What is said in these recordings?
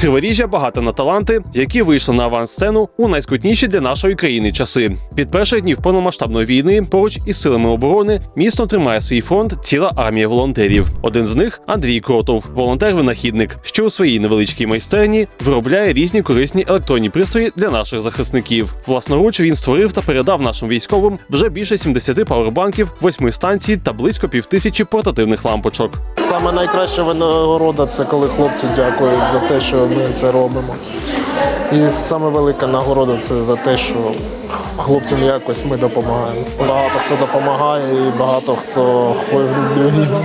Криворіжжя багато на таланти, які вийшли на авансцену у найскрутніші для нашої країни часи. Від перших днів повномасштабної війни поруч із силами оборони міцно тримає свій фронт ціла армія волонтерів. Один з них Андрій Кротов, волонтер-винахідник, що у своїй невеличкій майстерні виробляє різні корисні електронні пристрої для наших захисників. Власноруч він створив та передав нашим військовим вже більше 70 павербанків, 8 станцій та близько півтисячі портативних лампочок. Саме найкраща винагорода це коли хлопці дякують за те, що ми це робимо. І саме велика нагорода це за те, що хлопцям якось ми допомагаємо. Багато хто допомагає, і багато хто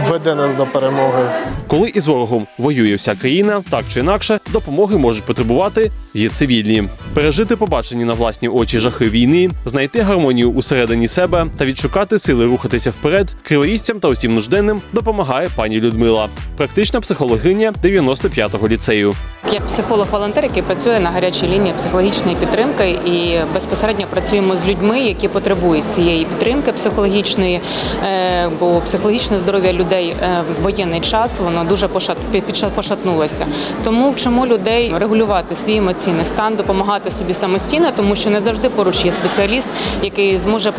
веде нас до перемоги. Коли із ворогом воює вся країна, так чи інакше, допомоги можуть потребувати і цивільні. Пережити побачені на власні очі жахи війни, знайти гармонію усередині себе та відшукати сили рухатися вперед, криворізцям та усім нужденним допомагає пані Людмила, практична психологиня 95-го ліцею. Як психолог-волонтер, який працює на гарячій лінії психологічної підтримки, і безпосередньо працюємо з людьми, які потребують цієї підтримки психологічної, е, бо психологічне здоров'я людей е, в воєнний час воно дуже пошат- пошатнулося. Тому вчимо людей регулювати свій емоційний стан, допомагати собі самостійно, тому що не завжди поруч є спеціаліст, який зможе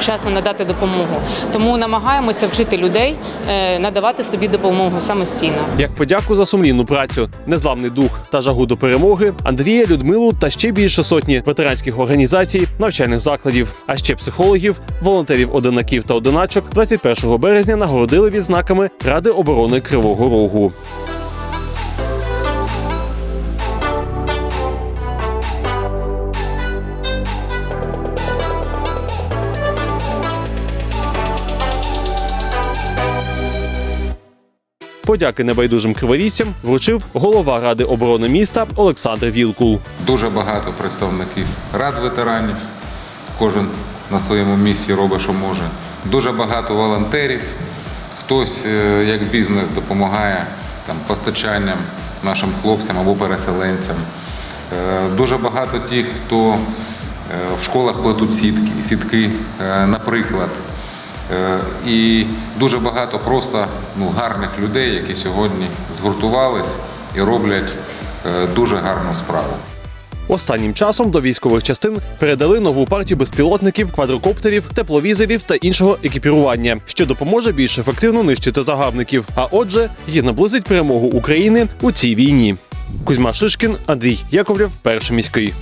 вчасно надати допомогу. Тому намагаємося вчити людей е, надавати собі допомогу самостійно. Як подяку за сумлінну працю, незламний дух та жагу до перемоги, Андрія, Людмилу та ще більше сотні ветеранських організацій, навчальних закладів, а ще психологів, волонтерів одинаків та одиначок 21 березня нагородили відзнаками Ради оборони Кривого Рогу. Подяки небайдужим криворізцям вручив голова ради оборони міста Олександр Вілкул. Дуже багато представників рад ветеранів. Кожен на своєму місці робить, що може. Дуже багато волонтерів. Хтось е, як бізнес допомагає там, постачанням нашим хлопцям або переселенцям. Е, Дуже багато тих, хто е, в школах плетуть сітки, сітки, наприклад. Е, І дуже багато просто ну, гарних людей, які сьогодні згуртувались і роблять е, дуже гарну справу. Останнім часом до військових частин передали нову партію безпілотників, квадрокоптерів, тепловізорів та іншого екіпірування, що допоможе більш ефективно нищити загарбників. А отже, і наблизить перемогу України у цій війні. Кузьма Шишкін, Андрій Яковлєв, перший міський.